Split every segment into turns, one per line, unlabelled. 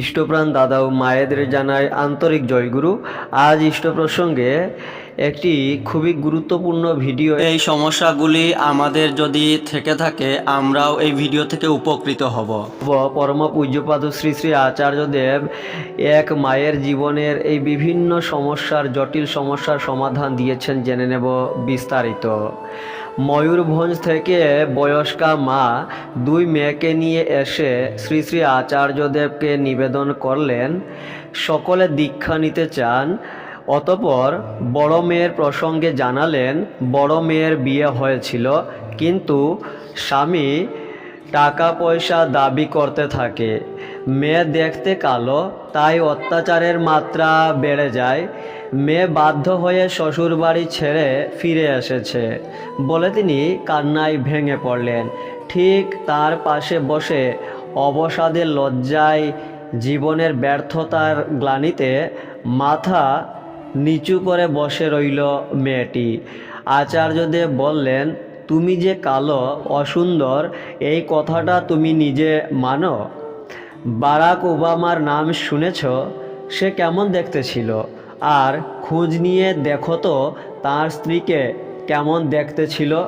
ইষ্টপ্রাণ দাদা ও মায়েদের জানায় আন্তরিক জয়গুরু। আজ ইষ্ট প্রসঙ্গে একটি খুবই গুরুত্বপূর্ণ ভিডিও।
এই সমস্যাগুলি আমাদের যদি থেকে থাকে আমরাও এই ভিডিও থেকে উপকৃত হব।
পরম পূজ্যপাদ শ্রী শ্রী আচার্যদেব এক মায়ের জীবনের এই বিভিন্ন সমস্যার জটিল সমস্যার সমাধান দিয়েছেন জেনে নেব বিস্তারিত। ময়ূরভঞ্জ থেকে বয়স্কা মা দুই মেয়েকে নিয়ে এসে শ্রী শ্রী আচার্যদেবকে নিবেদন করলেন। সকলে দীক্ষা নিতে চান। অতপর বড় মেয়ের প্রসঙ্গে জানালেন, বড় মেয়ের বিয়ে হয়েছিল, কিন্তু স্বামী টাকা পয়সা দাবি করতে থাকে। মেয়ে দেখতে কালো, তাই অত্যাচারের মাত্রা বেড়ে যায়। মেয়ে বাধ্য হয়ে শ্বশুরবাড়ি ছেড়ে ফিরে এসেছে। বলে তিনি কান্নায় ভেঙে পড়লেন। ঠিক তার পাশে বসে অবসাদে লজ্জায় জীবনের ব্যর্থতার গ্লানিতে মাথা নিচু করে বসে রইল মেয়েটি। আচার্যদেব বললেন, তুমি যে কালো, অসুন্দর, এই কথাটা তুমি নিজে মানো? বারাক ওবামার নাম শুনেছ? সে কেমন দেখতে ছিল? আর খোঁজ নিয়ে দেখো তো তার স্ত্রীকে কেমন দেখতে ছিল।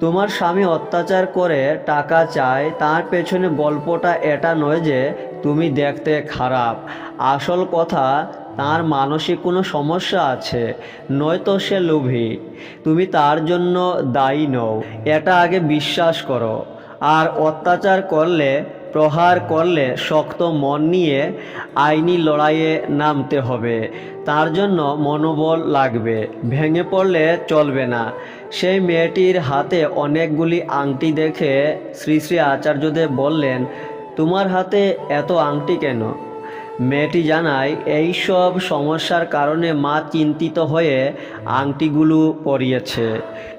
তোমার স্বামী অত্যাচার করে টাকা চায়, তার পেছনে গল্পটা এটা নয় যে তুমি দেখতে খারাপ। আসল কথা, তার মানসিক কোনো সমস্যা আছে, নয়তো সে লোভী। তুমি তার জন্য দায়ী নও, এটা আগে বিশ্বাস করো। আর অত্যাচার করলে প্রহার করলে শক্ত মন নিয়ে আইনি লড়াইয়ে নামতে হবে। তার জন্য মনোবল লাগবে। ভেঙে পড়লে চলবে না। সেই মেয়েটির হাতে অনেকগুলি আংটি দেখে শ্রী শ্রী আচার্যদেব বললেন, তোমার হাতে এত আংটি কেন? মেয়েটি জানায়, এই সব সমস্যার কারণে মা চিন্তিত হয়ে আংটিগুলো পরিয়েছে।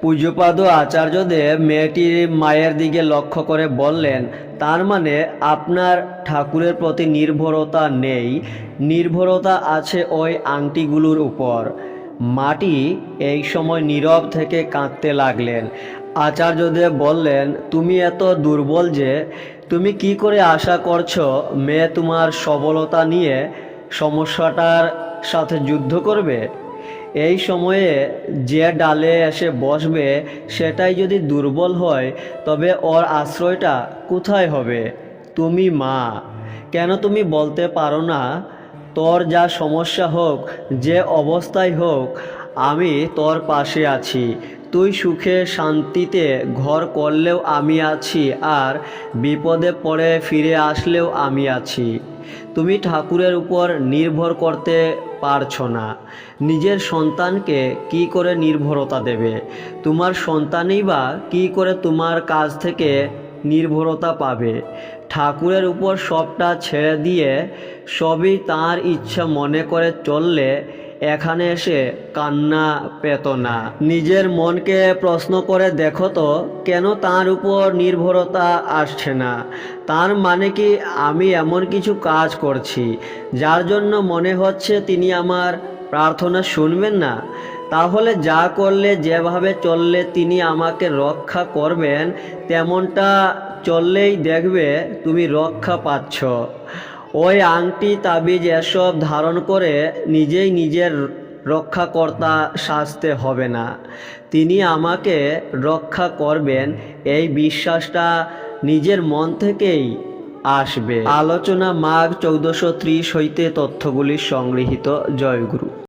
পূজ্যপাদ আচার্যদেব মেয়েটির মায়ের দিকে লক্ষ্য করে বললেন, তার মানে আপনার ঠাকুরের প্রতি নির্ভরতা নেই, নির্ভরতা আছে ওই আংটিগুলোর উপর। মাটি এই সময় নীরব থেকে কাঁদতে লাগলেন। আচার্যদেব বললেন, তুমি এত দুর্বল যে তুমি কি করে আশা করছ মেয়ে তোমার সবলতা নিয়ে সমস্যাটার সাথে যুদ্ধ করবে? এই সময়ে যে ডালে এসে বসবে, সেটাই যদি দুর্বল হয়, তবে ওর আশ্রয়টা কোথায় হবে? তুমি মা। কেন তুমি বলতে পারো না? তোর যা সমস্যা হোক, যে অবস্থায় হোক আমি তোর পাশে আছি। তুই সুখে শান্তিতে ঘর করলেও আমি আছি আর বিপদে পড়ে ফিরে আসলেও আমি আছি। তুমি ঠাকুরের উপর নির্ভর করতে পারছ না। নিজের সন্তানকে কি করে নির্ভরতা দেবে? তোমার সন্তানই বা কি করে তোমার কাছ থেকে নির্ভরতা পাবে? ঠাকুরের উপর সবটা ছেড়ে দিয়ে সবই তার ইচ্ছা মনে করে চললে এখানে এসে কান্না পেত না। নিজের মনকে প্রশ্ন করে দেখো তো, কেন তার উপর নির্ভরতা আসছে না? তার মানে কি আমি এমন কিছু কাজ করছি, যার জন্য মনে হচ্ছে তিনি আমার প্রার্থনা শুনবেন না? তাহলে যা করলে, যেভাবে চললে তিনি আমাকে রক্ষা করবেন, তেমনটা চললেই দেখবে তুমি রক্ষা পাচ্ছ। ওই আংটি তাবিজ এসব ধারণ করে নিজেই নিজের রক্ষাকর্তা সাজতে হবে না। তিনি আমাকে রক্ষা করবেন, এই বিশ্বাসটা নিজের মন থেকেই আসবে। আলোচনা মাঘ চৌদ্দশো ত্রিশ হইতে তথ্যগুলি সংগৃহীত। জয়গুরু।